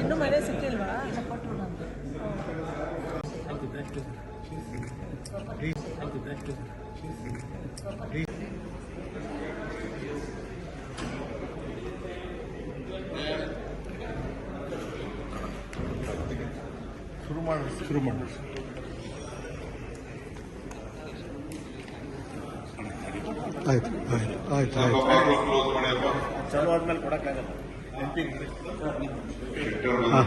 ಇನ್ನೂ ಮನೆ ಸಿಕ್ಕಿಲ್ವಾ ಶುರು ಮಾಡಿ. ಶುರು ಮಾಡಿ. ಆಯ್ತು ಆಯ್ತು ಆಯ್ತು ಆಯ್ತು. ಚಾಲು ಆದ್ಮೇಲೆ ಕೊಡಕ್ಕಾಗಲ್ಲ. ಹಾಂ.